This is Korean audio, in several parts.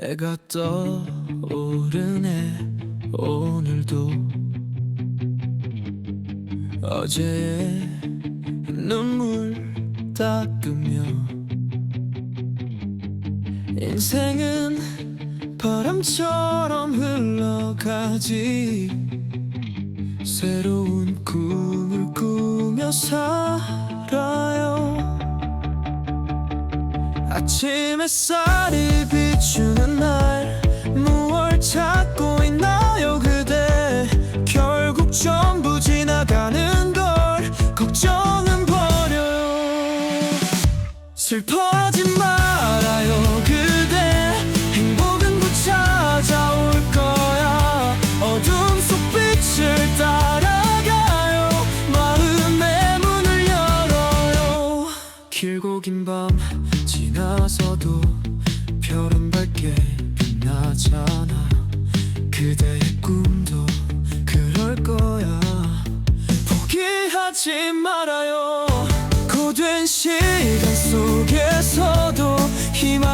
해가 떠오르네 오늘도. 어제의 눈물 닦으며 인생은 바람처럼 흘러가지. 새로운 꿈을 꾸며 살아요. 아침 햇살이 비추는 날 무얼 찾고 있나요 그대? 결국 전부 지나가는 걸 걱정은 버려요. 슬퍼하지 말아요 그대. 행복은 곧 찾아올 거야. 어둠 속 빛을 따라가요. 마음의 문을 열어요. 길고 긴 밤 지나서도 별은 밝게 빛나잖아. 그대의 꿈도 그럴 거야. 포기하지 말아요. 고된 시간 속에서도 희망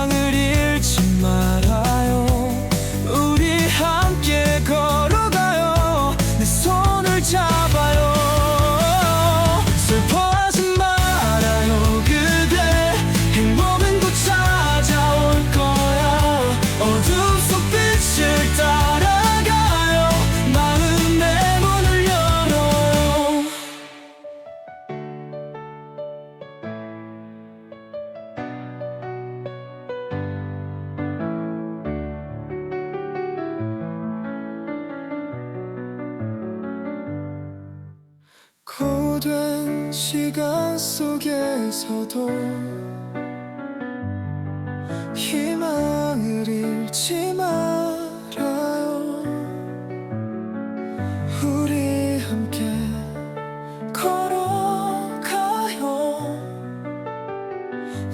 고된 시간 속에서도 희망을 잃지 말아요. 우리 함께 걸어가요.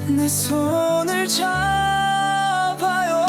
내 손을 잡아요